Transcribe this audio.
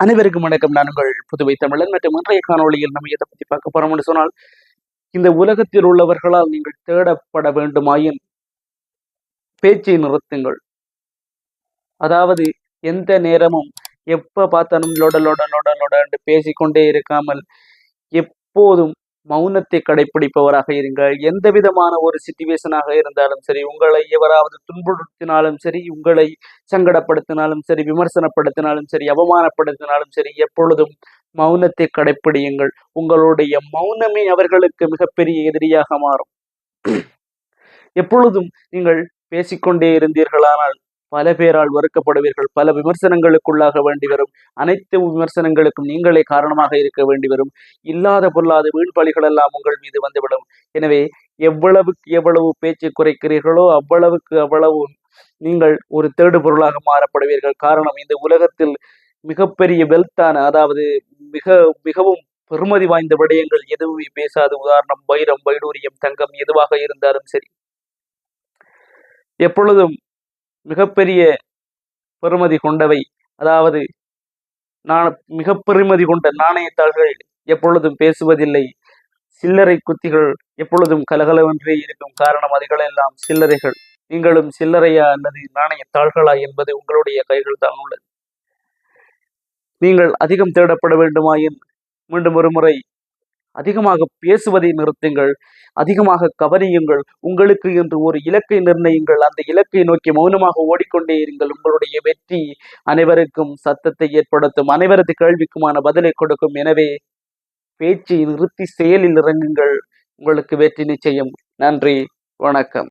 அனைவருக்கும் வணக்கம். நான் உங்கள் புதுவை தமிழன் மற்றும் இன்றைய காணொளியில் நம்ம எதை பத்தி பார்க்க போறோம்னு சொன்னால் இந்த உலகத்தில் உள்ளவர்களால் நீங்கள் தேடப்பட வேண்டுமாயின் பேச்சை நிறுத்துங்கள். அதாவது எந்த நேரமும் எப்ப பார்த்தாலும் லொட லொட லொட லொட என்று பேசிக்கொண்டே இருக்காமல் எப்போதும் மௌனத்தை கடைபிடிப்பவராக இருங்கள். எந்த விதமான ஒரு சிச்சுவேஷனாக இருந்தாலும் சரி உங்களை எவராவது துன்புறுத்தினாலும் சரி உங்களை சங்கடப்படுத்தினாலும் சரி விமர்சனப்படுத்தினாலும் சரி அவமானப்படுத்தினாலும் சரி எப்பொழுதும் மௌனத்தை கடைப்பிடியுங்கள். உங்களுடைய மௌனமே அவர்களுக்கு மிகப்பெரிய எதிரியாக மாறும். எப்பொழுதும் நீங்கள் பேசிக்கொண்டே இருந்தீர்களானால் பல பேரால் வெறுக்கப்படுவீர்கள். பல விமர்சனங்களுக்குள்ளாக வேண்டி வரும். அனைத்து விமர்சனங்களுக்கும் நீங்களே காரணமாக இருக்க வேண்டி வரும். இல்லாத பொல்லாத வீண்பலிகள் எல்லாம் உங்கள் மீது வந்துவிடும். எனவே எவ்வளவுக்கு எவ்வளவு பேச்சு குறைக்கிறீர்களோ அவ்வளவுக்கு அவ்வளவு நீங்கள் ஒரு தேடு பொருளாக மாறப்படுவீர்கள். காரணம் இந்த உலகத்தில் மிகப்பெரிய வெல்த்தான அதாவது மிக மிகவும் பெருமதி வாய்ந்த விடயங்கள் எதுவுமே பேசாது. உதாரணம் வைரம் வைடூரியம் தங்கம் எதுவாக இருந்தாலும் சரி. எப்பொழுதும் மிகப்பெரிய பெறுமதி கொண்டவை. அதாவது நான் மிக பெருமதி கொண்ட நாணயத்தாள்கள் எப்பொழுதும் பேசுவதில்லை. சில்லறை குத்திகள் எப்பொழுதும் கலகலவென்றே இருக்கும் காரணம் அதுகளெல்லாம் சில்லறைகள். நீங்களும் சில்லறையா அல்லது நாணயத்தாள்களா என்பது உங்களுடைய கைகள் தான் உள்ளது. நீங்கள் அதிகம் தேடப்பட வேண்டுமாயின் மீண்டும் ஒரு முறை அதிகமாக பேசுவதை நிறுத்துங்கள். அதிகமாக கவனியுங்கள். உங்களுக்கு என்று ஒரு இலக்கை நிர்ணயிங்கள் அந்த இலக்கை நோக்கி மௌனமாக ஓடிக்கொண்டே இருங்கள். உங்களுடைய வெற்றி அனைவருக்கும் சத்தத்தை ஏற்படுத்தும். அனைவரது கேள்விக்குமான பதிலை கொடுக்கும். எனவே பேச்சை நிறுத்தி செயலில் இறங்குங்கள். உங்களுக்கு வெற்றி நிச்சயம். நன்றி. வணக்கம்.